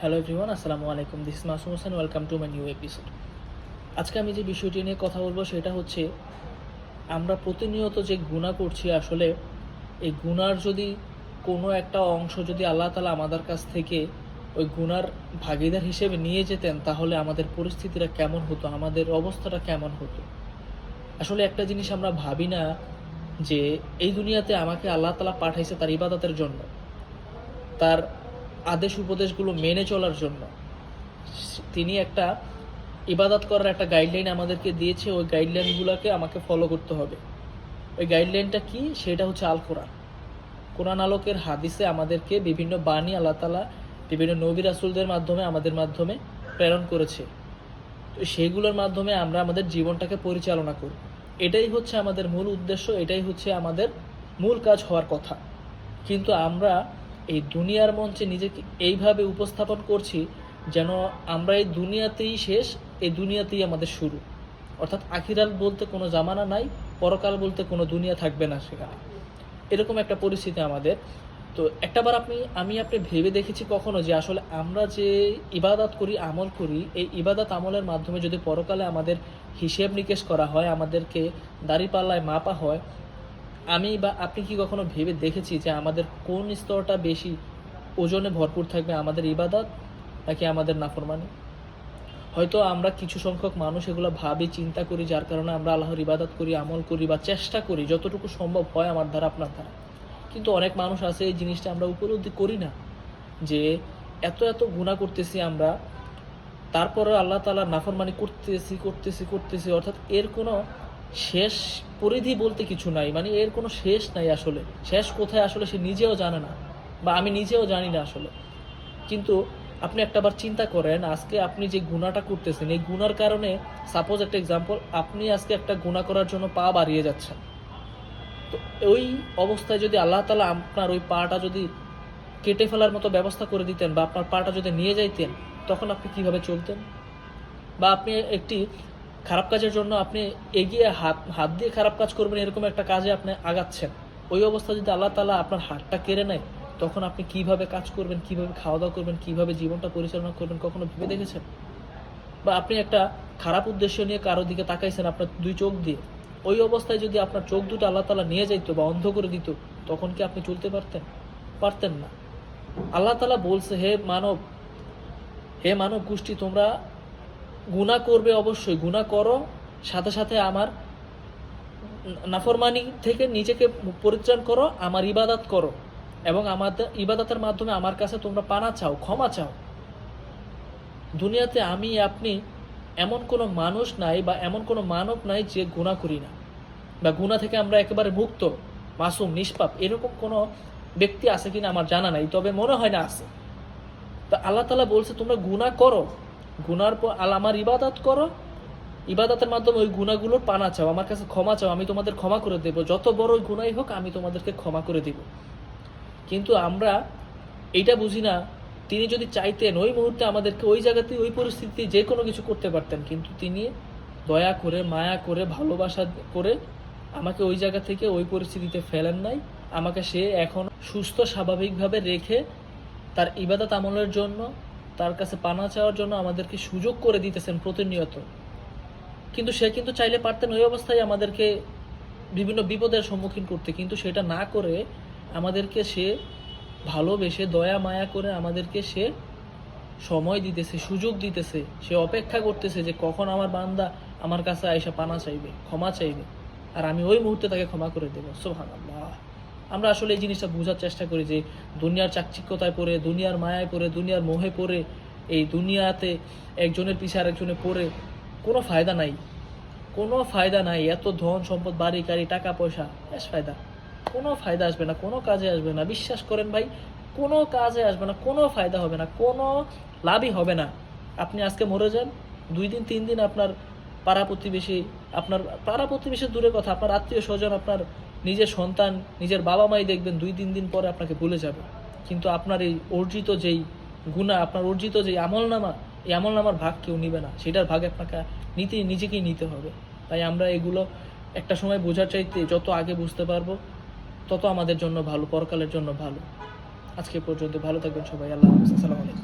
Hello everyone আসসালামু আলাইকুম। This Masum Hossain welcome to my new episode আজকে আমি যে বিষয়টি নিয়ে কথা বলব সেটা হচ্ছে, আমরা প্রতিনিয়ত যে গুণা করছি আসলে, এই গুনার যদি কোনো একটা অংশ যদি আল্লাহ তালা আমাদের কাছ থেকে ওই গুনার ভাগিদার হিসেবে নিয়ে যেতেন, তাহলে আমাদের পরিস্থিতিটা কেমন হতো? আমাদের অবস্থাটা কেমন হতো? আসলে একটা জিনিস আমরা ভাবি না যে, এই দুনিয়াতে আমাকে আল্লাহ তালা পাঠাইছে তার ইবাদতের জন্য। তার আদেশ উপদেশগুলো মেনে চলার জন্য। তিনি একটা ইবাদত করার একটা গাইডলাইন আমাদেরকে দিয়েছে, ওই গাইডলাইনগুলোকে আমাকে ফলো করতে হবে। ওই গাইডলাইনটা কি? সেটা হচ্ছে আল কোরআন কোরআন আলোকের হাদিসে আমাদেরকে বিভিন্ন বাণী আল্লাহ তালা বিভিন্ন নবী রাসুলদের মাধ্যমে, আমাদের মাধ্যমে প্রেরণ করেছে। তো সেইগুলোর মাধ্যমে আমরা আমাদের জীবনটাকে পরিচালনা করি। এটাই হচ্ছে আমাদের মূল উদ্দেশ্য, এটাই হচ্ছে আমাদের মূল কাজ হওয়ার কথা। কিন্তু আমরা এই দুনিয়ার মঞ্চে নিজেকে এইভাবে উপস্থাপন করছি যেন আমরা এই দুনিয়াতেই শেষ, এই দুনিয়াতেই আমাদের শুরু। অর্থাৎ আখিরাল বলতে কোনো জামানা নাই, পরকাল বলতে কোনো দুনিয়া থাকবে না সেখানে। এরকম একটা পরিস্থিতি আমাদের। তো একটাবার আপনি, আমি আপনি ভেবে দেখেছি কখনো যে আসলে আমরা যে ইবাদত করি, আমল করি, এই ইবাদত আমলের মাধ্যমে যদি পরকালে আমাদের হিসেব নিকেশ করা হয়, আমাদেরকে দাড়িপাল্লায় মাপা হয় আমি বা আপনি কি কখনো ভেবে দেখেছি যে আমাদের কোন স্তরটা বেশি ওজনে ভরপুর থাকবে, আমাদের ইবাদত নাকি আমাদের নাফরমানি? হয়তো আমরা কিছু সংখ্যক মানুষ এগুলো ভাবি, চিন্তা করি, যার কারণে আমরা আল্লাহর ইবাদত করি, আমল করি বা চেষ্টা করি, যতটুকু সম্ভব হয় আমার দ্বারা, আপনার দ্বারা। কিন্তু অনেক মানুষ আছে এই জিনিসটা আমরা উপলব্ধি করি না, যে এত এত গুণা করতেছি আমরা তারপরে আল্লাহ তালা নাফরমানি করতেছি করতেছি করতেছি, অর্থাৎ এর কোনো শেষ পরিধি বলতে কিছু নাই মানে এর কোনো শেষ নাই আসলে। শেষ কোথায় আসলে সে নিজেও জানে না, বা আমি নিজেও জানি না আসলে। কিন্তু আপনি একটাবার চিন্তা করেন, আজকে আপনি যে গুণাটা করতেছেন, এই গুণার কারণে সাপোজ একটা এক্সাম্পল আপনি আজকে একটা গুণা করার জন্য পা বাড়িয়ে যাচ্ছেন। তো ওই অবস্থায় যদি আল্লাহ তালা আপনার ওই পাটা যদি কেটে ফেলার মতো ব্যবস্থা করে দিতেন, বা আপনার পাটা যদি নিয়ে যাইতেন, তখন আপনি কীভাবে চলতেন? বা আপনি একটি খারাপ কাজের জন্য আপনি এগিয়ে হাত হাত দিয়ে খারাপ কাজ করবেন এরকম একটা কাজে আপনি আগাচ্ছেন। ওই অবস্থা যদি আল্লাহ তালা আপনার হাতটা কেড়ে নেয়, তখন আপনি কীভাবে কাজ করবেন, কীভাবে খাওয়া দাওয়া করবেন, কীভাবে জীবনটা পরিচালনা করবেন, কখনো ভেবে দেখেছেন? বা আপনি একটা খারাপ উদ্দেশ্য নিয়ে কারোর দিকে তাকাইছেন আপনার দুই চোখ দিয়ে, ওই অবস্থায় যদি আপনার চোখ দুটো আল্লাহ তালা নিয়ে যাইতো বা অন্ধ করে দিত, তখন কি আপনি চলতে পারতেন? পারতেন না। আল্লাহ তালা বলছে, হে মানব হে মানব গোষ্ঠী, তোমরা গুণা করবে অবশ্যই গুণা করো, সাথে সাথে আমার নাফরমানি থেকে নিজেকে পরিত্রাণ করো, আমার ইবাদত করো এবং আমাদের ইবাদতের মাধ্যমে আমার কাছে তোমরা পানা চাও, ক্ষমা চাও। দুনিয়াতে আমি, আপনি এমন কোনো মানুষ নাই বা এমন কোনো মানব নাই যে গুণা করি না বা গুণা থেকে আমরা একেবারে মুক্ত, মাসুম, নিষ্পাপ এরকম কোনো ব্যক্তি আছে কিনা আমার জানা নাই, তবে মনে হয় না আছে। তা আল্লাহ তালা বলছে, তোমরা গুণা করো গুনার পর আল আমার ইবাদত করো। ইবাদতের মাধ্যমে ওই গুণাগুলোর পানা চাও, আমার কাছে ক্ষমা চাও, আমি তোমাদের ক্ষমা করে দেবো। যত বড় গুণাই হোক, আমি তোমাদেরকে ক্ষমা করে দিব। কিন্তু আমরা এইটা বুঝি না, তিনি যদি চাইতেন ওই মুহূর্তে আমাদেরকে ওই জায়গাতে, ওই পরিস্থিতিতে যে কোনো কিছু করতে পারতেন, কিন্তু তিনি দয়া করে, মায়া করে, ভালোবাসা করে আমাকে ওই জায়গা থেকে ওই পরিস্থিতিতে ফেলেন নাই। আমাকে সে এখন সুস্থ, স্বাভাবিকভাবে রেখে তার ইবাদত আমলের জন্য তার কাছে পানা চাওয়ার জন্য আমাদেরকে সুযোগ করে দিতেছেন প্রতিনিয়ত। কিন্তু সে কিন্তু চাইলে পারতেন ওই অবস্থায় আমাদেরকে বিভিন্ন বিপদের সম্মুখীন করতে, কিন্তু সেটা না করে আমাদেরকে সে ভালোবেসে, দয়া, মায়া করে আমাদেরকে সে সময় দিতেছে, সুযোগ দিতেছে, সে অপেক্ষা করতেছে যে কখন আমার বান্দা আমার কাছে আইসা পানা চাইবে, ক্ষমা চাইবে। আর আমি ওই মুহূর্তে তাকে ক্ষমা করে দেবো। সোহান আমরা আসলে এই জিনিসটা বোঝার চেষ্টা করি যে দুনিয়ার চাকচিক্যতায় পড়ে, দুনিয়ার মায়ায় পড়ে, দুনিয়ার মোহে পড়ে, এই দুনিয়াতে একজনের পিছে আরেকজনে পড়ে, কোনো ফায়দা নাই। কোনো ফায়দা নাই, এত ধন সম্পদ, বাড়ি, গাড়ি, টাকা, পয়সা, বেশ ফায়দা। কোনো ফায়দা আসবে না, কোনো কাজে আসবে না। বিশ্বাস করেন ভাই, কোনো কাজে আসবে না, কোনো ফায়দা হবে না, কোনো লাভই হবে না। আপনি আজকে মরে যান, দুই দিন, তিন দিন আপনার পাড়া প্রতিবেশী, আপনার পাড়া প্রতিবেশী দূরের কথা, আপনার আত্মীয় স্বজন, আপনার নিজের সন্তান, নিজের বাবা মাই দেখবেন দুই, তিন দিন পরে আপনাকে ভুলে যাবে। কিন্তু আপনার এই অর্জিত যেই গুণা, আপনার অর্জিত যেই আমলনামা, এই আমলনামার ভাগ কেউ নিবে না। সেটার ভাগ আপনাকে নিতে, নিজেকেই নিতে হবে। তাই আমরা এগুলো একটা সময় বোঝার চাইতে যত আগে বুঝতে পারব, তত আমাদের জন্য ভালো, পরকালের জন্য ভালো। আজকে পর্যন্ত। ভালো থাকবেন সবাই। আল্লাহ আসসালামু আলাইকুম।